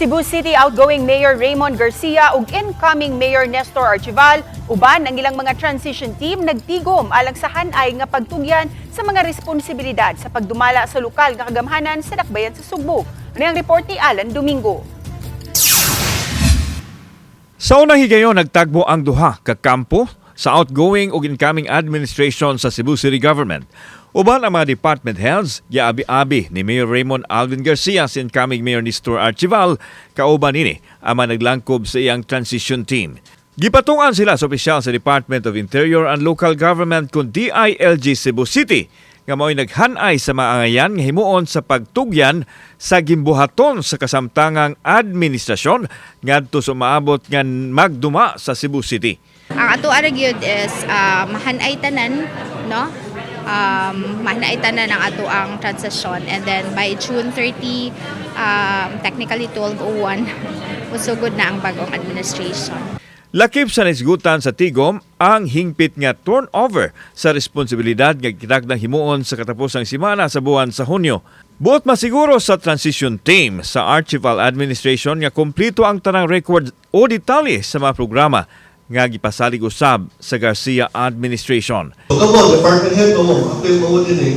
Cebu City outgoing Mayor Raymond Garcia ug incoming Mayor Nestor Archival uban ang ilang mga transition team nagtigom alang sa hanay nga pagtugyan sa mga responsibilidad sa pagdumala sa lokal nga kagamhanan sa dakbayan sa Sugbo. Ano ang report ni Alan Domingo? Sa unang higayon, nagtagbo ang duha ka kampo sa outgoing ug incoming administration sa Cebu City Government. Uban ang mga department heads, giabi-abi ni Mayor Raymond Alvin Garcia sa incoming Mayor Nestor Archival, kauban ini ang mga naglangkob sa iyang transition team. Gipatungan sila sa opisyal sa Department of Interior and Local Government kung DILG Cebu City nga mao'y naghanay sa maangayan nga himuon sa pagtugyan sa gimbuhaton sa kasamtangang administrasyon ngadto sa maabot nga magduma sa Cebu City. Ang ato gyud is uh, mahanay tanan, no? Um, mahanay tanan ang ato ang transition and then by June 30 um, technically 1201 musugod na ang bagong administration. Lakip sa nisgutan sa Tigom ang hingpit nga turnover sa responsibilidad nga kinagdang himuon sa katapusang simana sa buwan sa Hunyo. Buot masiguro sa transition team sa Archival Administration nga kumplito ang tanang record o detalye sa mga programa nga gipasalig usab sa Garcia Administration. Kamo, department head mo, appeal mo din eh.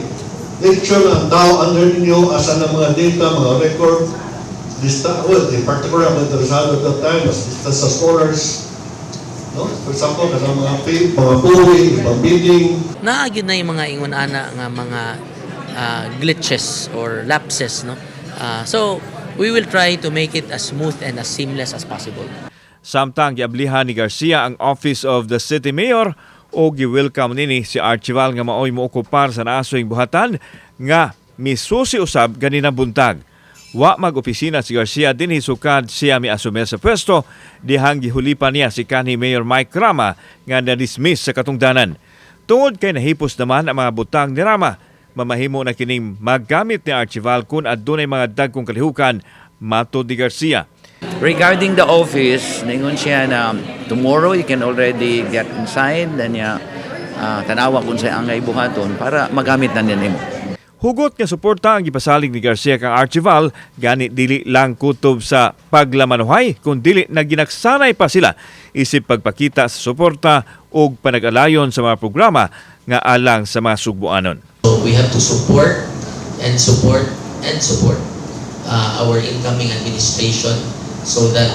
Make sure na ang tao under ninyo, asan ang mga data, mga record, lista, well, in particular, ang interesado at that time, mas lista sa scholars, no? For example, kanang mga pay, mga pooling, mga bidding, na yung mga ingon ana nga mga ah, glitches or lapses no Ah, so we will try to make it as smooth and as seamless as possible Samtang giablihan ni Garcia ang Office of the City Mayor o gi-welcome nini si Archival nga maoy mookupar sa naasoing buhatan nga misusi usab ganina buntag. Wa mag-opisina si Garcia din hisukad siya mi asumer sa pwesto dihang gihulipan niya si kanhi Mayor Mike Rama nga na-dismiss sa katungdanan. Tungod kay nahipos naman ang mga butang ni Rama, mamahimo na kining maggamit ni Archival kung adunay mga dagkong kalihukan matod ni Garcia. Regarding the office, ningon siya na tomorrow you can already get inside dan niya uh, tanawa kung sa angay buhaton para magamit na niya nimo. Hugot nga suporta ang gipasalig ni Garcia kang Archival gani dili lang kutob sa paglamanuhay kung dili na ginaksanay pa sila isip pagpakita sa suporta ug panag-alayon sa mga programa nga alang sa mga sugbuanon. So we have to support and support and support uh, our incoming administration so that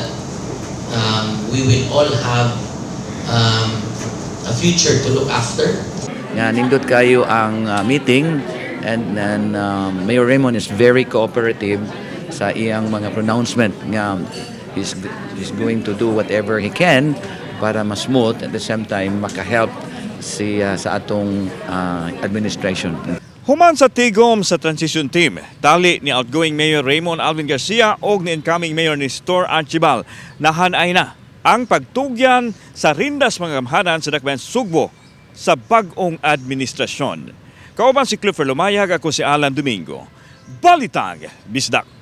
um, we will all have um, a future to look after. Nga nindot kayo ang uh, meeting and then um, Mayor Raymond is very cooperative sa iyang mga pronouncement nga he's, he's going to do whatever he can para mas smooth at the same time makahelp si uh, sa atong uh, administration. Human sa tigom sa transition team, tali ni outgoing Mayor Raymond Alvin Garcia o ni incoming Mayor ni Store Archibald, nahanay na ang pagtugyan sa rindas mga gamhanan sa Dakbayan Sugbo sa bagong administrasyon. Kauban si Clifford Lumayag, ako si Alan Domingo. Balitag, Bisdak.